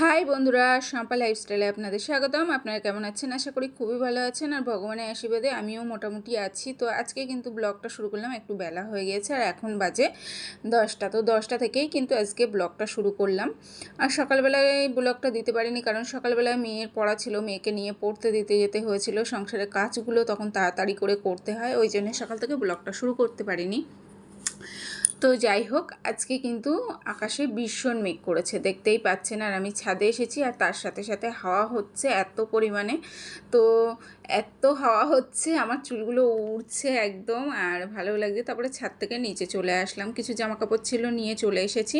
High বন্ধুরা, শম্পা লাইফস্টাইলে আপনাদের স্বাগতম। আপনারা কেমন আছেন? আশা করি খুবই ভালো আছেন আর ভগবানের আশীর্বাদে আমিও মোটামুটি আছি। তো আজকে কিন্তু ব্লগটা শুরু করলাম, একটু বেলা হয়ে গিয়েছে আর এখন বাজে দশটা। তো দশটা থেকেই কিন্তু আজকে ব্লগটা শুরু করলাম। আর সকালবেলায় ব্লগটা দিতে পারিনি কারণ সকালবেলায় মেয়ের পড়া ছিল, মেয়েকে নিয়ে পড়তে দিতে যেতে হয়েছিল। সংসারের কাজগুলো তখন তাড়াতাড়ি করে করতে হয়, ওই জন্য সকাল থেকে ব্লগটা শুরু করতে পারিনি। তো যাই হোক, আজকে কিন্তু আকাশে ভীষণ মেঘ করেছে, দেখতেই পাচ্ছেন। আর আমি ছাদে এসেছি আর তার সাথে সাথে হাওয়া হচ্ছে এত পরিমাণে। তো এত হাওয়া হচ্ছে, আমার চুলগুলো উড়ছে একদম আর ভালো লাগছে। তারপরে ছাদ থেকে নিচে চলে আসলাম। কিছু জামা কাপড় ছিল, নিয়ে চলে এসেছি।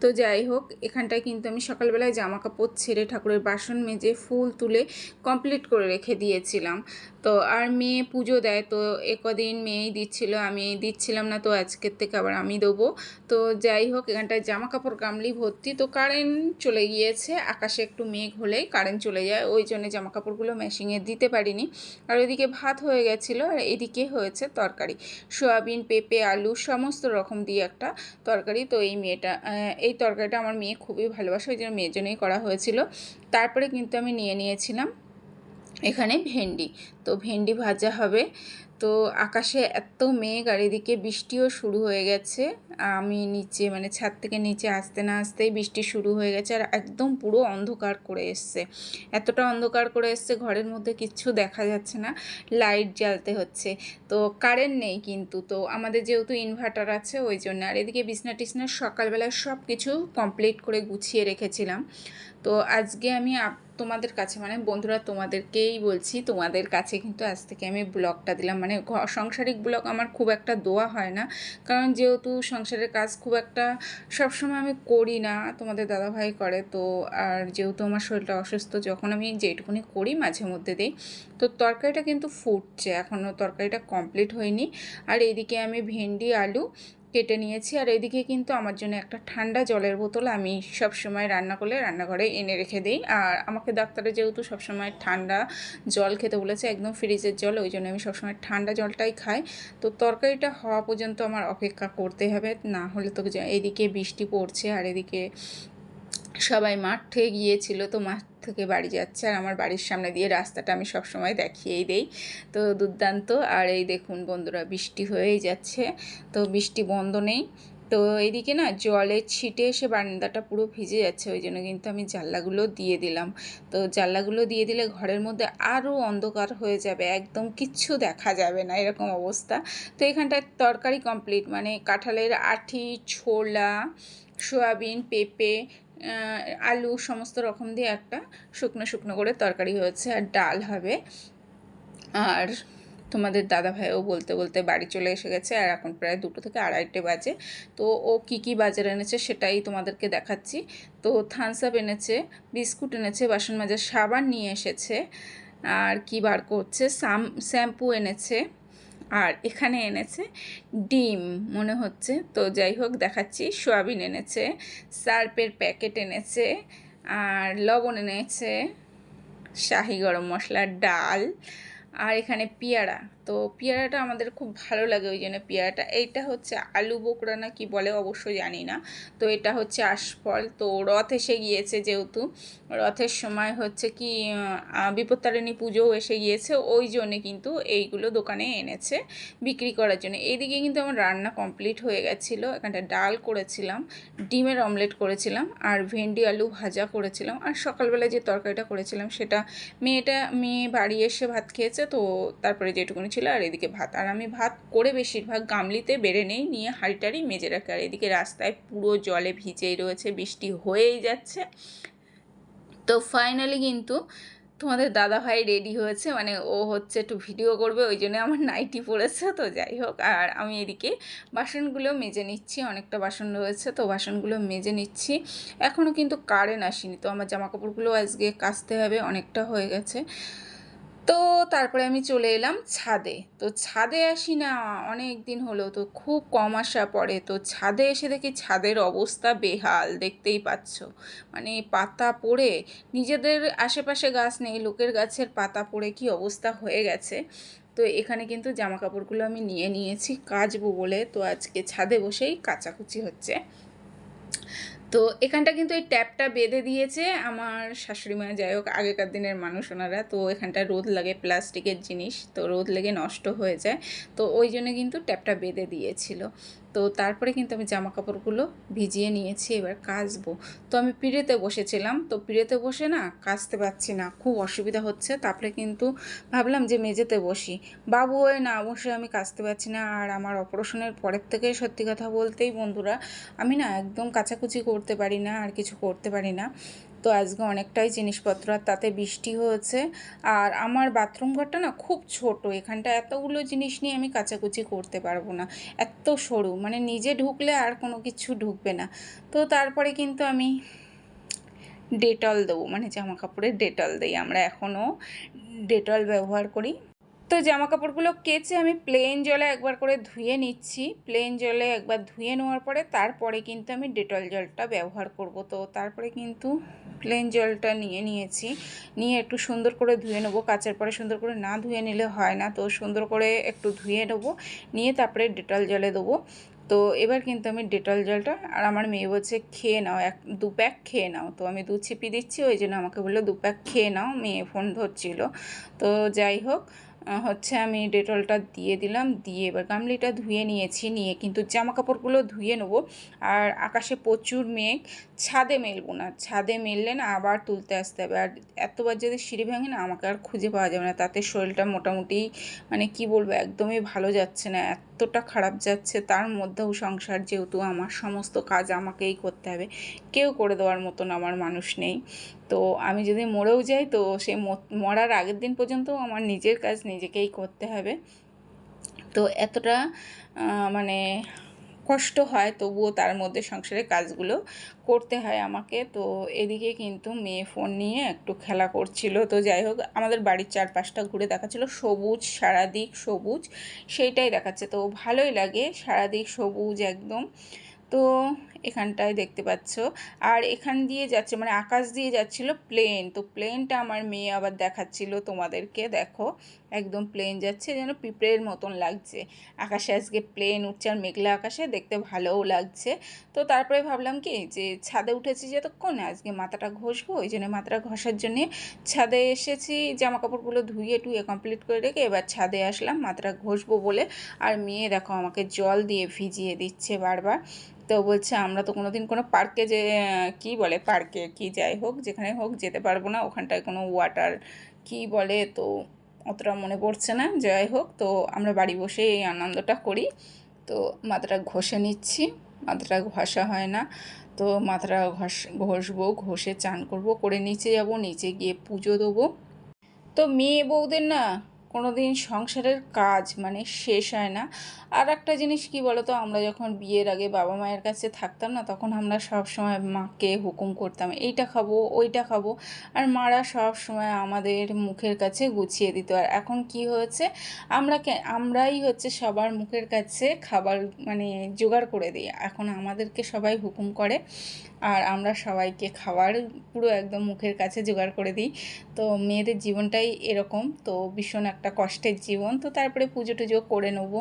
তো যাই হোক, এখানটায় কিন্তু আমি সকালবেলায় জামা কাপড় ছেড়ে ঠাকুরের বাসন মেজে ফুল তুলে কমপ্লিট করে রেখে দিয়েছিলাম। তো আর মেয়ে পুজো দেয়, তো একদিন মেয়েই দিচ্ছিল, আমি দিচ্ছিলাম না। তো আজকের থেকে আবার আমি দেবো। তো যাই হোক, এখানটায় জামা কাপড় গামলি ভর্তি। তো কারেন্ট চলে গিয়েছে, আকাশে একটু মেঘ হলেই কারেন্ট চলে যায়। ওই জন্য জামা কাপড়গুলো মেশিংয়ে দিতে পারিনি। আর ওইদিকে ভাত হয়ে গেছিল, আর এদিকে হয়েছে তরকারি। সোয়াবিন, পেঁপে, আলু, সমস্ত রকম দিয়ে একটা তরকারি। তো এই মেয়েটা এই তরকারিটা আমার মেয়ে খুবই ভালোবাসে, ওই জন্য মেয়ের জন্যই করা হয়েছিল। তারপরে কিন্তু আমি নিয়ে নিয়েছিলাম এখানে ভেন্ডি। তো ভেন্ডি ভাজা হবে। তো আকাশে এত মেঘ আর এদিকে বৃষ্টিও শুরু হয়ে গেছে। আমি নিচে মানে ছাদ থেকে নিচে আসতে না আসতেই বৃষ্টি শুরু হয়ে গেছে আর একদম পুরো অন্ধকার করে এসছে। এতটা অন্ধকার করে এসছে ঘরের মধ্যে কিচ্ছু দেখা যাচ্ছে না, লাইট জ্বালতে হচ্ছে। তো কারেন্ট নেই কিন্তু, তো আমাদের যেহেতু ইনভার্টার আছে ওই জন্য। আর এদিকে বিছনা টিসনা সকালবেলায় সব কিছু কমপ্লিট করে গুছিয়ে রেখেছিলাম। তো আজকে আমি তোমাদের কাছে মানে বন্ধুরা তোমাদেরকেই বলছি, তোমাদের কাছে কিন্তু আজ থেকে আমি ব্লগটা দিলাম। মানে সাংসারিক ব্লগ আমার খুব একটা দোয়া হয় না। কারণ যেহেতু সংসারের কাজ খুব একটা সবসময় আমি করি না, তোমাদের দাদাভাই করে, তো আর যেহেতু আমার শরীরটা অসুস্থ, যখন আমি যেটুকুনি করি মাঝে মধ্যে দিই, তো তরকারিটা কিন্তু ফুটছে। এখনও তরকারিটা কমপ্লিট হয়নি। আর এইদিকে আমি ভেন্ডি, আলু কেটে নিয়েছি আর এদিকে কিন্তু আমার জন্য একটা ঠান্ডা জলের বোতল আমি সব সময় রান্না করলে রান্নাঘরে এনে রেখে দিই। আর আমাকে ডাক্তারে যেহেতু সবসময় ঠান্ডা জল খেতে বলেছে, একদম ফ্রিজের জল, ওই জন্য আমি সবসময় ঠান্ডা জলটাই খাই। তো তরকারিটা হওয়া পর্যন্ত আমার অপেক্ষা করতে হবে, না হলে তো এদিকে বৃষ্টি পড়ছে আর এদিকে সবাই মাঠে গিয়েছিল তো মাঠ থেকে বাড়ি যাচ্ছে আর আমার বাড়ির সামনে দিয়ে রাস্তাটা আমি সব সময় দেখিয়েই দেই। তো দুর্দান্ত। আর এই দেখুন বন্ধুরা, বৃষ্টি হয়েই যাচ্ছে, তো বৃষ্টি বন্ধ নেই। তো এইদিকে না জলে ছিটে এসে বারান্দাটা পুরো ভিজে যাচ্ছে, ওই জন্য কিন্তু আমি জানলাগুলো দিয়ে দিলাম। তো জানলাগুলো দিয়ে দিলে ঘরের মধ্যে আরও অন্ধকার হয়ে যাবে, একদম কিচ্ছু দেখা যাবে না, এরকম অবস্থা। তো এখানটায় তরকারি কমপ্লিট মানে কাঁঠালের আঠি, ছোলা, সোয়াবিন, পেঁপে আলু সমস্ত রকম দিয়ে একটা শুকনো শুকনো করে তরকারি হয়েছে আর ডাল হবে। আর তোমাদের দাদা ভাইও বলতে বলতে বাড়ি চলে এসে গেছে আর এখন প্রায় দুটো থেকে আড়াইটে বাজে। তো ও কি কি বাজার এনেছে সেটাই তোমাদেরকে দেখাচ্ছি। তো থামস আপ এনেছে, বিস্কুট এনেছে, বাসন মাজার সাবান নিয়ে এসেছে। আর কি বার করছে, সাম, শ্যাম্পু এনেছে। আর এখানে এনেছে ডিম মনে হচ্ছে। তো যাই হোক, দেখাচ্ছি। সোয়াবিন এনেছে, সার্পের প্যাকেট এনেছে, আর লবণ এনেছে, শাহি গরম মশলার ডাল, আর এখানে পেয়ারা। তো পেয়ারাটা আমাদের খুব ভালো লাগে ওই জন্য পেয়ারাটা। এইটা হচ্ছে আলু বোকরা না কি বলে অবশ্যই জানি না। তো এটা হচ্ছে আশফল। তো রথ এসে গিয়েছে যেহেতু, রথের সময় হচ্ছে কি বিপত্তারিণী পুজোও এসে গিয়েছে, ওই জন্যে কিন্তু এইগুলো দোকানে এনেছে বিক্রি করার জন্য। এইদিকে কিন্তু আমার রান্না কমপ্লিট হয়ে গেছিল। এখানটা ডাল করেছিলাম, ডিমের অমলেট করেছিলাম, আর ভেন্ডি আলু ভাজা করেছিলাম, আর সকালবেলা যে তরকারিটা করেছিলাম সেটা মেয়েটা, মেয়ে বাড়ি এসে ভাত খেয়েছে, তো তারপরে যেটুকুনি ছিল আর এদিকে ভাত। আর আমি ভাত করে বেশিরভাগ গামলিতে বেড়ে নেই, নিয়ে হাঁড়িটারি মেজে রাখি। আর এদিকে রাস্তায় পুরো জলে ভিজেই রয়েছে, বৃষ্টি হয়েই যাচ্ছে। তো ফাইনালি কিন্তু তোমাদের দাদা ভাই রেডি হয়েছে মানে ও হচ্ছে একটু ভিডিও করবে, ওই জন্য আমার নাইটি পড়েছে, তো যাই হোক। আর আমি এদিকে বাসনগুলো মেজে নিচ্ছি, অনেকটা বাসন রয়েছে, তো বাসনগুলো মেজে নিচ্ছি। এখনও কিন্তু কারেন্ট আসেনি, তো আমার জামা কাপড়গুলো আজকে কাচতে হবে, অনেকটা হয়ে গেছে। তো তারপরে আমি চলে এলাম ছাদে। তো ছাদে আসি না, অনেক দিন হলো, তো খুব কম আসা পড়ে। তো ছাদে এসে দেখি ছাদের অবস্থা বেহাল, দেখতেই পাচ্ছ। মানে পাতা পড়ে, নিজেদের আশেপাশে গাছ নেই, লোকের গাছের পাতা পড়ে কি অবস্থা হয়ে গেছে। তো এখানে কিন্তু জামা কাপড়গুলো আমি নিয়ে নিয়েছি, কাচবো বলে। তো আজকে ছাদে বসেই কাচাকুচি হচ্ছে। তো এখানটা কিন্তু এই ট্যাপটা বেঁধে দিয়েছে আমার শাশুড়ি মা। যাই হোক, আগেকার দিনের মানুষ ওনারা। তো এখানটা রোদ লাগে, প্লাস্টিকের জিনিস। তো রোদ লেগে নষ্ট হয়ে যায়। তো ওই জন্য কিন্তু ট্যাপটা বেঁধে দিয়েছিল। তো তারপরে কিন্তু আমি জামা কাপড়গুলো ভিজিয়ে নিয়েছি, এবার কাচবো। তো আমি পিড়েতে বসেছিলাম, তো পিড়েতে বসে না কাচতে পারছি না, খুব অসুবিধা হচ্ছে। তারপরে কিন্তু ভাবলাম যে মেঝেতে বসি। বাবু হয়ে না বসে আমি কাচতে পারছি না, আর আমার অপারেশনের পরের থেকে সত্যি কথা বলতেই বন্ধুরা, আমি না একদম কাচাকুচি করতে পারি না, আর কিছু করতে পারি না। তো আজকে অনেকটাই জিনিসপত্র আর তাতে বৃষ্টি হয়েছে। আর আমার বাথরুম ঘরটা না খুব ছোট, এখানটা এতগুলো জিনিস নিয়ে আমি কাচাকুচি করতে পারব না। এত সরু মানে নিজে ঢুকলে আর কোনো কিছু ঢুকবে না। তো তারপরে কিন্তু আমি ডেটল দেবো মানে জামা কাপড়ের ডেটল দিই। আমরা এখনও ডেটল ব্যবহার করি। তো জামা কাপড়গুলো কেচে আমি প্লেন জলে একবার করে ধুয়ে নিচ্ছি। প্লেন জলে একবার ধুয়ে নেওয়ার পরে তারপরে কিন্তু আমি ডেটল জলটা ব্যবহার করব। তো তারপরে কিন্তু প্লেন জলটা নিয়ে নিয়েছি। নিয়ে একটু সুন্দর করে ধুয়ে নেব। কাচের পরে সুন্দর করে না ধুয়ে নিলে হয় না। তো সুন্দর করে একটু ধুয়ে নেব। নিয়ে তারপরে ডেটল জলে দেবো। তো এবার কিন্তু আমি ডেটল জলটা আর আমার মেয়ে বলছে, খেয়ে নাও, এক, দু প্যাক খেয়ে নাও। তো আমি দু ছিপি দিচ্ছি। ওই জন্য আমাকে বলল, দু প্যাক খেয়ে নাও। মেয়ে ফোন ধরছিল। তো যাই হোক হচ্ছে আমি ডেটলটা দিয়ে দিলাম, দিয়ে এবার গামলিটা ধুয়ে নিয়েছি, নিয়ে কিন্তু জামা কাপড়গুলো ধুয়ে নেব। আর আকাশে প্রচুর মেঘ, ছাদে মেলবো না, ছাদে মেললে না আবার তুলতে আসতে হবে। আর এতবার যদি সিঁড়ি ভাঙে না, আমাকে আর খুঁজে পাওয়া যাবে না। তাতে শরীরটা মোটামুটি মানে কি বলব, একদমই ভালো যাচ্ছে না, এতটা খারাপ যাচ্ছে। তার মধ্যেও সংসার যেহেতু, আমার সমস্ত কাজ আমাকেই করতে হবে। কেউ করে দেওয়ার মতন আমার মানুষ নেই। তো আমি যদি মরেও যাই, তো সেই মরার আগের দিন পর্যন্ত আমার নিজের কাজ নিজেকেই করতে হবে। তো এতটা মানে কষ্ট হয়, তবুও তার মধ্যে সংসারের কাজগুলো করতে হয় আমাকে। তো এদিকে কিন্তু মেয়ে ফোন নিয়ে একটু খেলা করছিল। তো যাই হোক, আমাদের বাড়ির চারপাশটা ঘুরে দেখাচ্ছিল। সবুজ, সারাদিক সবুজ, সেইটাই দেখাচ্ছে। তো ভালোই লাগে, সারাদিক সবুজ একদম। তো এখানটায় দেখতে পাচ্ছ। আর এখান দিয়ে যাচ্ছে মানে আকাশ দিয়ে যাচ্ছিল প্লেন তো প্লেনটা আমার মেয়ে আবার দেখাচ্ছিল তোমাদেরকে, দেখো। একদম প্লেন যাচ্ছে, যেন পিঁপড়ের মতন লাগছে। আকাশে আজকে প্লেন উঠছে, আর মেঘলা আকাশে দেখতে ভালোও লাগছে। তো তারপরে ভাবলাম কি, যে ছাদে উঠেছি যতক্ষণ, আজকে মাথাটা ঘষবো, ওই জন্য মাথাটা ঘষার জন্যে ছাদে এসেছি জামা কাপড়গুলো ধুয়ে টুয়ে কমপ্লিট করে রেখে এবার ছাদে আসলাম, মাথাটা ঘষবো বলে। আর মেয়ে দেখো আমাকে জল দিয়ে ভিজিয়ে দিচ্ছে বারবার। তো বলছে, আমরা তো কোনো দিন কোনো পার্কে যে, কি বলে পার্কে, কি যাই হোক, যেখানে হোক যেতে পারব না। ওখানটায় কোনো ওয়াটার কি বলে, তো অতটা মনে পড়ছে না। যাই হোক, তো আমরা বাড়ি বসে এই আনন্দটা করি। তো মাথাটা ঘষে নিচ্ছি, মাথাটা ঘষা হয় না। তো মাথাটা ঘষ, ঘষবো, ঘষে চান করব, করে নিচে যাব, নিচে গিয়ে পুজো দেবো। তো মেয়ে বউদের না কোনো দিন সংসারের কাজ মানে শেষ হয় না। আর একটা জিনিস কি বলতো, আমরা যখন বিয়ের আগে বাবা মায়ের কাছে থাকতাম না, তখন আমরা সব সময় মাকে হুকুম করতাম, এইটা খাব, ওইটা খাব। আর মারা সব সময় আমাদের মুখের কাছে গুছিয়ে দিত। আর এখন কি হয়েছে, আমরা আমরাই হচ্ছে সবার মুখের কাছে খাবার মানে জোগাড় করে দিই। এখন আমাদেরকে সবাই হুকুম করে, আর আমরা সবাইকে খাবার পুরো একদম মুখের কাছে জোগাড় করে দিই। তো মেয়েদের জীবনটাই এরকম। তো ভীষণ একটা কষ্টের জীবন, তো তারপরে পুজো টুজো করে নেব।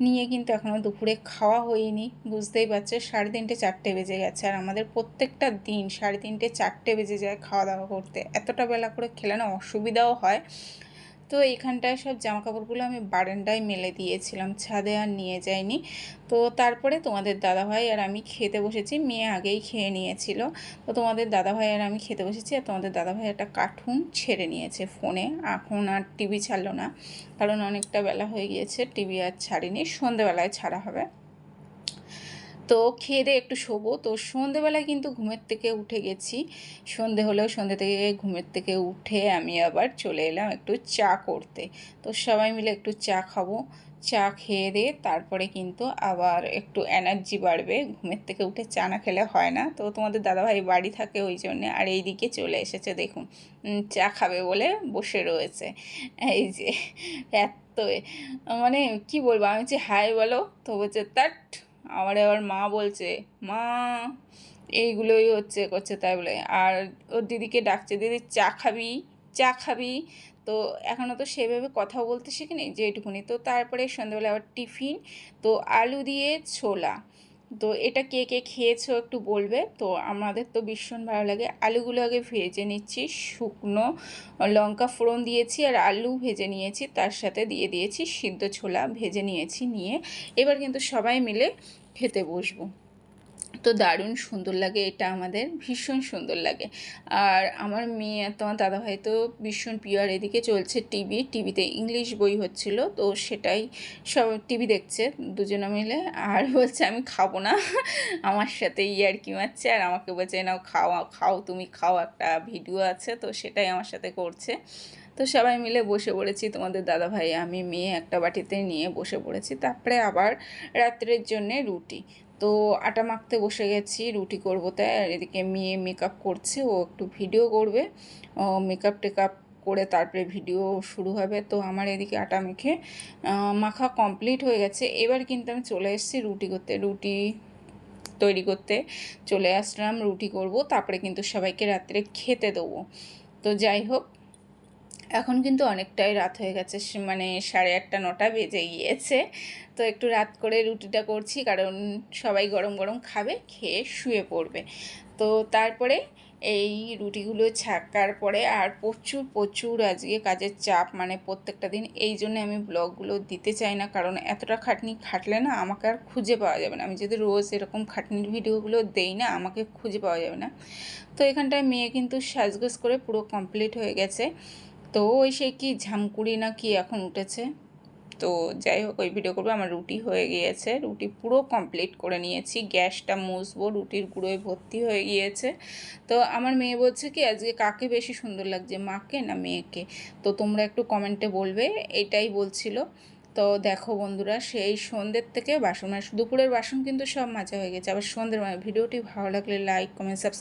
নিয়ে কিন্তু এখনও দুপুরে খাওয়া হয়নি, বুঝতেই পারছ? সাড়ে তিনটে, চারটে বেজে গেছে। আর আমাদের প্রত্যেকটা দিন সাড়ে তিনটে, চারটে বেজে যায় খাওয়া দাওয়া করতে। এতটা বেলা করে খেলানো অসুবিধাও হয়। তো এইখানটায় সব জামা কাপড়গুলো আমি বারান্দায় মেলে দিয়েছিলাম, ছাদে আর নিয়ে যাইনি। তো তারপরে তোমাদের দাদাভাই আর আমি খেতে বসেছি, মেয়ে আগেই খেয়ে নিয়েছিল। তো তোমাদের দাদাভাই আর আমি খেতে বসেছি আর তোমাদের দাদাভাই একটা কার্টুন ছেড়ে নিয়েছে ফোনে। এখন আর টিভি ছাড়লো না, কারণ অনেকটা বেলা হয়ে গিয়েছে, টিভি আর ছাড়িনি, সন্ধেবেলায় ছাড়া হবে। তো খেয়ে দিয়ে একটু শোবো। তো সন্ধেবেলায় কিন্তু ঘুমের থেকে উঠে গেছি। সন্ধে হলেও সন্ধে থেকে ঘুমের থেকে উঠে আমি আবার চলে এলাম একটু চা করতে। তো সবাই মিলে একটু চা খাব। চা খেয়ে দিয়ে তারপরে কিন্তু আবার একটু এনার্জি বাড়বে। ঘুমের থেকে উঠে চা না খেলে হয় না। তো তোমাদের দাদাভাই বাড়ি থাকে ওই জন্যে আর এই দিকে চলে এসেছে দেখুন। চা খাবে বলে বসে রয়েছে। এই যে, এত মানে কি বলব? আমি হচ্ছে হাই বলো তো বলছে তাট। আমার আবার মা বলছে, মা, এইগুলোই হচ্ছে, করছে তাই বলে। আর ওর দিদিকে ডাকছে, দিদি, চা খাবি? চা খাবি? তো এখনও তো সেভাবে কথা বলতে শিখিনি যেটুকুনি তো তারপরে সন্ধ্যাবেলা আবার টিফিন, তো আলু দিয়ে ছোলা। তো এটা কে কে খেয়েছো একটু বলবে? তো আমাদের তো ভীষণ ভালো লাগে। আলুগুলো আগে ভেজে নিচ্ছি। শুকনো লঙ্কা ফোড়ন দিয়েছি আর আলু ভেজে নিয়েছি। তার সাথে দিয়ে দিয়েছি সিদ্ধ ছোলা। ভেজে নিয়েছি নিয়ে। এবার কিন্তু সবাই মিলে খেতে বসবো। তো দারুণ সুন্দর লাগে, এটা আমাদের ভীষণ সুন্দর লাগে। আর আমার মেয়ে আর তোমার দাদাভাই তো ভীষণ পিওর, এদিকে চলছে টিভি, টিভিতে ইংলিশ বই হচ্ছিল, তো সেটাই সব টিভি দেখছে দুজনে মিলে। আর বলছে, আমি খাব না। আমার সাথে ইয়ার কি মারছে আর আমাকে বলছে, নাও খাও খাও, তুমি খাও, একটা ভিডিও আছে। তো সেটাই আমার সাথে করছে। তো সবাই মিলে বসে পড়েছি, তোমাদের দাদা ভাই আমি, মেয়ে একটা বাটিতে নিয়ে বসে পড়েছি। তারপরে আবার রাত্রের জন্যে রুটি। তো আটা মাখতে বসে গেছি, রুটি করব তাই, আর এদিকে মেয়ে মেকআপ করছে, ও একটু ভিডিও করবে। মেকআপ টেকআপ করে তারপরে ভিডিও শুরু হবে। তো আমার এদিকে আটা মেখে মাখা কমপ্লিট হয়ে গেছে। এবার কিন্তু আমি চলে এসেছি রুটি করতে, রুটি তৈরি করতে। চলে আসলাম, রুটি করব, তারপরে কিন্তু সবাইকে রাত্রে খেতে দেবো। তো যাই হোক এখন কিন্তু অনেকটাই রাত হয়ে গেছে মানে সাড়ে আটটা, নটা বেজে গিয়েছে। তো একটু রাত করে রুটিটা করছি, কারণ সবাই গরম গরম খাবে, খেয়ে শুয়ে পড়বে। তো তারপরে এই রুটিগুলো ছাকার পরে আর প্রচুর প্রচুর আজকে কাজের চাপ মানে প্রত্যেকটা দিন। এই জন্য আমি ব্লগগুলো দিতে চাই না, কারণ এতটা খাটনি খাটলে না আমাকে আর খুঁজে পাওয়া যাবে না। আমি যদি রোজ এরকম খাটনির ভিডিওগুলো দেই না, আমাকে খুঁজে পাওয়া যাবে না। তো এখানটায় মেয়ে কিন্তু সাজগোজ করে পুরো কমপ্লিট হয়ে গেছে। তো ওই সেই কি ঝামকুড়ি না কি এখন উঠেছে? তো যাই হোক, ওই ভিডিও করব। আমার রুটি হয়ে গিয়েছে। রুটি পুরো কমপ্লিট করে নিয়েছি। গ্যাসটা মুছবো, রুটির গুঁড়োয় ভর্তি হয়ে গিয়েছে। তো আমার মেয়ে বলছে কি, আজকে কাকে বেশি সুন্দর লাগছে, মাকে না মেয়েকে? তো তোমরা একটু কমেন্টে বলবে। এটাই বলছিল। তো দেখো বন্ধুরা, সেই সন্ধ্যের থেকে বাসন মানে দুপুরের বাসন কিন্তু সব মাজা হয়ে গেছে। আবার সন্ধ্যের মানে ভিডিওটি ভালো লাগলে লাইক কমেন্ট সাবস্ক্রাইব